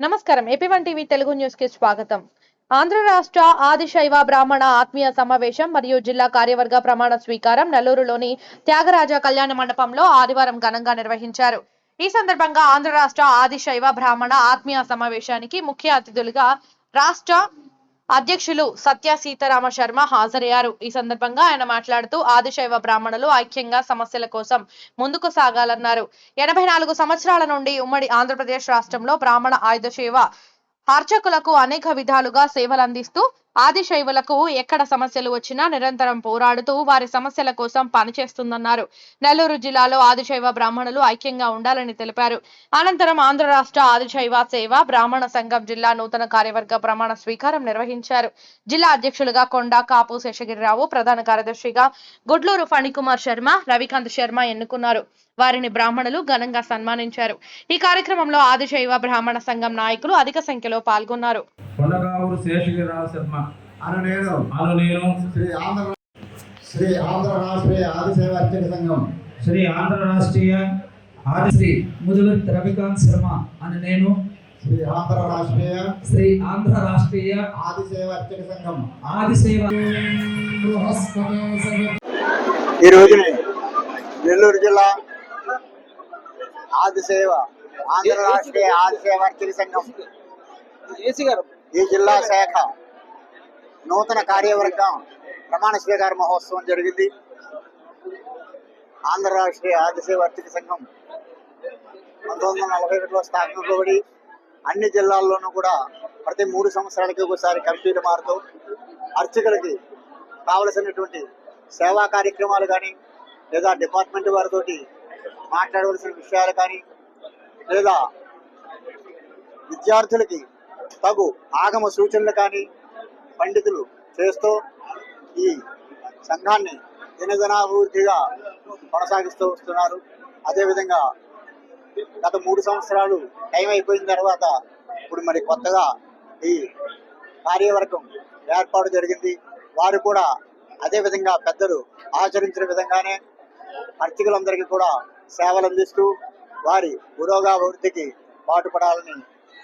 నమస్కారం. AP one TV Telugu న్యూస్కి స్వాగతం. ఆంధ్ర రాష్ట్ర ఆదిశైవ బ్రాహ్మణ ఆత్మీయ సమావేశం మరియు జిల్లా కార్యవర్గ ప్రమాణ స్వీకారం నెల్లూరులోని త్యాగరాజ కళ్యాణ మండపంలో ఆదివారం ఘనంగా నిర్వహించారు. ఈ సందర్భంగా ఆంధ్ర రాష్ట్ర ఆదిశైవ బ్రాహ్మణ ఆత్మీయ సమావేశానికి ముఖ్య అతిథులుగా రాష్ట్ర అధ్యక్షులు సత్య సీతారామ శర్మ హాజరయ్యారు. ఈ సందర్భంగా ఆయన మాట్లాడుతూ ఆదిశైవ బ్రాహ్మణులు ఐక్యంగా సమస్యల కోసం ముందుకు సాగాలన్నారు. ఎనభై నాలుగు సంవత్సరాల నుండి ఉమ్మడి ఆంధ్రప్రదేశ్ రాష్ట్రంలో బ్రాహ్మణ ఆయుధ సేవ అర్చకులకు అనేక విధాలుగా సేవలందిస్తూ ఆదిశైవులకు ఎక్కడ సమస్యలు వచ్చినా నిరంతరం పోరాడుతూ వారి సమస్యల కోసం పనిచేస్తుందన్నారు. నెల్లూరు జిల్లాలో ఆదిశైవ బ్రాహ్మణులు ఐక్యంగా ఉండాలని తెలిపారు. అనంతరం ఆంధ్ర రాష్ట్ర ఆదిశైవ సేవ బ్రాహ్మణ సంఘం జిల్లా నూతన కార్యవర్గ ప్రమాణ స్వీకారం నిర్వహించారు. జిల్లా అధ్యక్షులుగా కొండా కాపు శేషగిరిరావు ప్రధాన కార్యదర్శిగా గుడ్లూరు ఫణికుమార్ శర్మ రవికాంత్ శర్మ ఎన్నుకున్నారు. వారిని బ్రాహ్మణులు ఘనంగా సన్మానించారు. ఈ కార్యక్రమంలో ఆదిశైవ బ్రాహ్మణ సంఘం నాయకులు అధిక సంఖ్యలో పాల్గొన్నారు. కొండగావూరు శేషగిరిరావు శర్మ అను నేను. అను నేను. శ్రీ ఆంధ్ర శ్రీ ఆంధ్ర రాష్ట్రీయ ఆదిసేవ అర్చక సంఘం. శ్రీ ఆంధ్ర రాష్ట్రీయ ఆది శ్రీ ముదుగురి రవికాంత్ శర్మ అని నేను. శ్రీ ఆంధ్ర రాష్ట్రీయ శ్రీ ఆంధ్ర రాష్ట్రీయ ఆదిసేవ అర్చక సంఘం. ఆదిసేవ ఈ రోజుని నెల్లూరు జిల్లా ఆదిసేవ ఆంధ్ర రాష్ట్రీయ ఆదిసేవ అర్చక సంఘం. ఈ జిల్లా శాఖ నూతన కార్యవర్గం ప్రమాణ స్వీకార మహోత్సవం జరిగింది. ఆంధ్ర రాష్ట్రీయ ఆదిసేవ ఆర్థిక సంఘం పంతొమ్మిది వందల నలభై ఒకటిలో స్థాపించబడి అన్ని జిల్లాల్లోనూ కూడా ప్రతి మూడు సంవత్సరాలకి ఒకసారి కమిటీలు మారుతూ అర్చకులకి కావలసినటువంటి సేవా కార్యక్రమాలు కానీ లేదా డిపార్ట్మెంట్ వారితోటి మాట్లాడవలసిన విషయాలు కానీ లేదా విద్యార్థులకి తగు ఆగమ సూచనలు కానీ పండితులు చేస్తూ ఈ సంఘాన్ని దినదినాభివృద్ధిగా కొనసాగిస్తూ వస్తున్నారు. అదేవిధంగా గత మూడు సంవత్సరాలు టైం అయిపోయిన తర్వాత ఇప్పుడు మరి కొత్తగా ఈ కార్యవర్గం ఏర్పాటు జరిగింది. వారు కూడా అదేవిధంగా పెద్దలు ఆచరించిన విధంగానే అర్చకులందరికీ కూడా సేవలు అందిస్తూ వారి పురోగాభివృద్ధికి పాటుపడాలని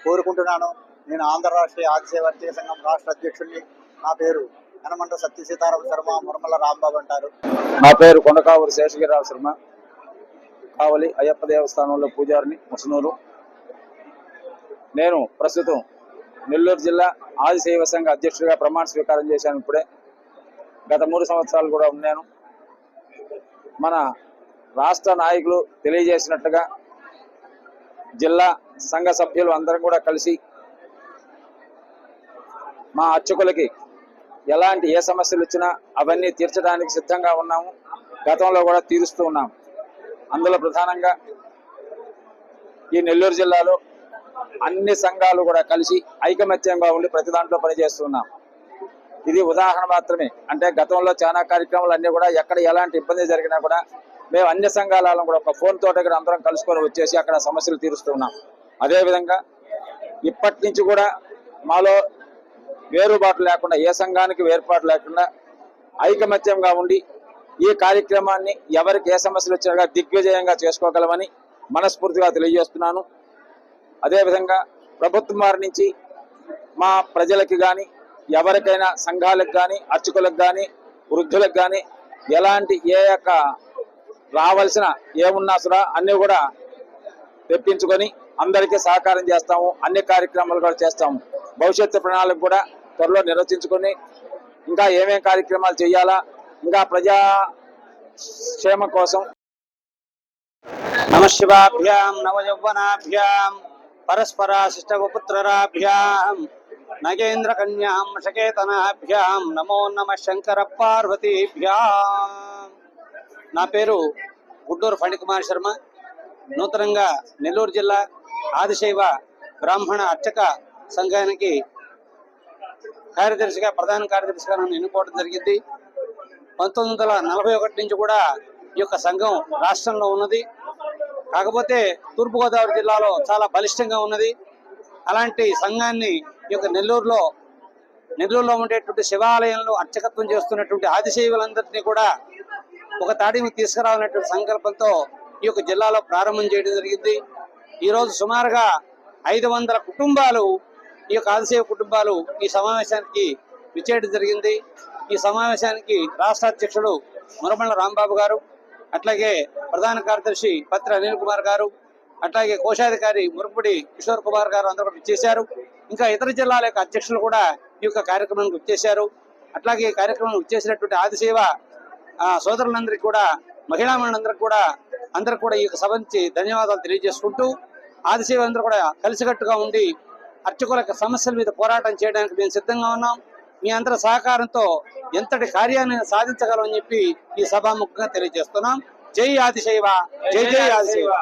కోరుకుంటున్నాను. నేను ఆంధ్ర రాష్ట్రీయ ఆదిసేవ అర్చక సంఘం రాష్ట్ర అధ్యక్షుడిని. నా పేరు హనుమంత సత్య సీతారామ శర్మ మురమల రాంబాబు అంటారు. నా పేరు కొండకావూరు శేషగిరిరావు శర్మ. కావలి అయ్యప్ప దేవస్థానంలో పూజారిని ముసనూరు. నేను ప్రస్తుతం నెల్లూరు జిల్లా ఆదిశైవ సంఘ అధ్యక్షుడిగా ప్రమాణ స్వీకారం చేశాను ఇప్పుడే. గత మూడు సంవత్సరాలు కూడా ఉన్నాను. మన రాష్ట్ర నాయకులు తెలియజేసినట్టుగా జిల్లా సంఘ సభ్యులు అందరం కూడా కలిసి మా అర్చకులకి ఎలాంటి ఏ సమస్యలు వచ్చినా అవన్నీ తీర్చడానికి సిద్ధంగా ఉన్నాము. గతంలో కూడా తీరుస్తూ ఉన్నాము అందులో ప్రధానంగా ఈ నెల్లూరు జిల్లాలో అన్ని సంఘాలు కూడా కలిసి ఐకమత్యంగా ఉండి ప్రతి దాంట్లో పనిచేస్తున్నాం ఇది ఉదాహరణ మాత్రమే. అంటే గతంలో చాలా కార్యక్రమాలు అన్నీ కూడా ఎక్కడ ఎలాంటి ఇబ్బంది జరిగినా కూడా మేము అన్ని సంఘాలను కూడా ఒక ఫోన్ తోట కూడా అందరం కలుసుకొని వచ్చేసి అక్కడ సమస్యలు తీరుస్తున్నాం అదేవిధంగా ఇప్పటి నుంచి కూడా మాలో వేరుబాటు లేకుండా ఏ సంఘానికి వేరుపాటు లేకుండా ఐకమత్యంగా ఉండి ఈ కార్యక్రమాన్ని ఎవరికి ఏ సమస్యలు వచ్చినా దిగ్విజయంగా చేసుకోగలమని మనస్ఫూర్తిగా తెలియజేస్తున్నాను. అదేవిధంగా ప్రభుత్వం వారి నుంచి మా ప్రజలకి కానీ ఎవరికైనా సంఘాలకు కానీ అర్చకులకు కానీ వృద్ధులకు కానీ ఎలాంటి ఏ యొక్క రావాల్సిన ఏమున్నా కూడా అన్నీ కూడా తెప్పించుకొని అందరికీ సహకారం చేస్తాము. అన్ని కార్యక్రమాలు కూడా చేస్తాము. భవిష్యత్తు ప్రణాళిక కూడా త్వరలో నిర్వచించుకొని ఇంకా ఏమేం కార్యక్రమాలు చేయాలా ఇంకా ప్రజా క్షేమ కోసం. నమశివాభ్యాం నవయౌవనాభ్యాం పరస్పరాశిష్టపుత్రరాభ్యాం నగేంద్ర కన్యాం షకేతనాభ్యాం నమో నమ శంకర పార్వతీభ్యాం నా పేరు గుడ్డూరు ఫణికుమార్ శర్మ. నూతనంగా నెల్లూరు జిల్లా ఆదిశైవ బ్రాహ్మణ అర్చక సంఘానికి కార్యదర్శిగా ప్రధాన కార్యదర్శిగా నన్ను ఎన్నుకోవడం జరిగింది. పంతొమ్మిది వందల నలభై ఒకటి నుంచి కూడా ఈ యొక్క సంఘం రాష్ట్రంలో ఉన్నది. కాకపోతే తూర్పుగోదావరి జిల్లాలో చాలా బలిష్టంగా ఉన్నది. అలాంటి సంఘాన్ని ఈ యొక్క నెల్లూరులో నెల్లూరులో ఉండేటువంటి శివాలయంలో అర్చకత్వం చేస్తున్నటువంటి ఆదిశైవులందరినీ కూడా ఒక తాడిని తీసుకురావాలనేటువంటి సంకల్పంతో ఈ యొక్క జిల్లాలో ప్రారంభం చేయడం జరిగింది. ఈరోజు సుమారుగా ఐదు వందల కుటుంబాలు ఈ యొక్క ఆదిశైవ కుటుంబాలు ఈ సమావేశానికి విచ్చేయడం జరిగింది. ఈ సమావేశానికి రాష్ట్ర అధ్యక్షుడు మురమళ్ళ రాంబాబు గారు అట్లాగే ప్రధాన కార్యదర్శి పత్రి అనిల్ కుమార్ గారు అట్లాగే కోశాధికారి మురుపుడి కిషోర్ కుమార్ గారు అందరూ కూడా ఇచ్చేశారు ఇంకా ఇతర జిల్లాల యొక్క అధ్యక్షులు కూడా ఈ యొక్క కార్యక్రమానికి వచ్చేశారు. అట్లాగే ఈ కార్యక్రమం వచ్చేసినటువంటి ఆదిసేవ ఆ, సోదరులందరికీ కూడా మహిళా మనందరికి కూడా అందరికి కూడా ఈ యొక్క సభ నుంచి ధన్యవాదాలు తెలియజేసుకుంటూ ఆదిసేవ అందరూ కూడా కలిసికట్టుగా ఉండి అర్చకుల సమస్యల మీద పోరాటం చేయడానికి మేము సిద్ధంగా ఉన్నాం. మీ అందరి సహకారంతో ఎంతటి కార్యాన్ని సాధించగలం అని చెప్పి ఈ సభాముఖంగా తెలియజేస్తున్నాం. జై ఆదిశైవ. జై జై ఆదిశైవ.